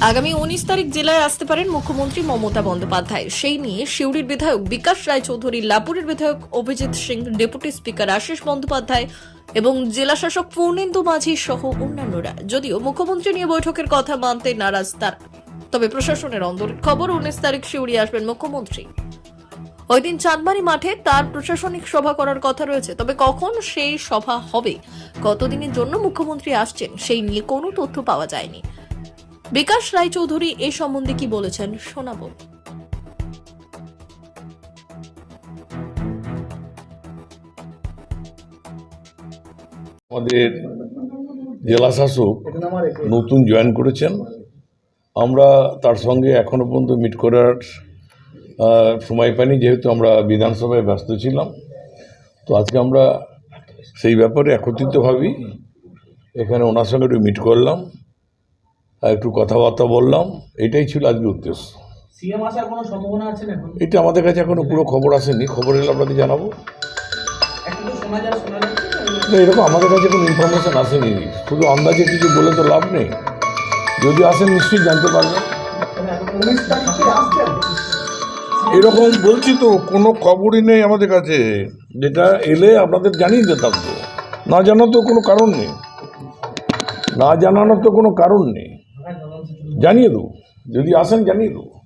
আগামী উনিশ তারিখ জেলায় আসতে পারেন মুখ্যমন্ত্রী মমতা বন্দ্যোপাধ্যায়। সেই নিয়ে সিউড়ির বিধায়ক বিকাশ রায়চৌধুরী, লাপুরের বিধায়ক অভিজিৎ সিং, ডেপুটি স্পিকার আশিস বন্দ্যোপাধ্যায় এবং জেলা শাসক পূর্ণেন্দু মাঝি সহ অন্যান্যরা। যদিও মুখ্যমন্ত্রী নিয়ে বৈঠকের কথা মানতে নারাজ তারা। তবে প্রশাসনের অন্দরের খবর, উনিশ তারিখ সিউড়ি আসবেন মুখ্যমন্ত্রী। ওই দিন মাঠে তার প্রশাসনিক সভা করার কথা রয়েছে। তবে কখন সেই সভা হবে, কতদিনের জন্য মুখ্যমন্ত্রী আসছেন, সেই নিয়ে কোনো তথ্য পাওয়া যায়নি। বিকাশ রায়চৌধুরী এ সম্বন্ধে কি বলেছেন, শোনাবো। আমাদের জেলা শাসক নতুন জয়েন করেছেন। আমরা তার সঙ্গে এখনও পর্যন্ত মিট করার সময় পাইনি যেহেতু আমরা বিধানসভায় ব্যস্ত ছিলাম। তো আজকে আমরা সেই ব্যাপারে একত্রিতভাবেই এখানে ওনার সঙ্গে একটু মিট করলাম আর একটু কথাবার্তা বললাম। এটাই ছিল আজকে উদ্দেশ্য। এটা আমাদের কাছে এখনও পুরো খবর আসেনি। খবর এলে আপনাদের জানাব। এরকম আমাদের কাছে কোনো ইনফরমেশান আসেনি। শুধু আন্দাজে কিছু বলে তো লাভ নেই। যদি আসেন নিশ্চয়ই জানতে পারবেন। এরকম বলছি তো, কোনো খবরই নেই আমাদের কাছে। যেটা এলে আপনাদের জানিয়ে দিতাম তো না জানার তো কোনো কারণ নেই। না জানানোর তো কোনো কারণ নেই। জানিয়ে দেবো। যদি আসেন, জানিয়ে দেবো।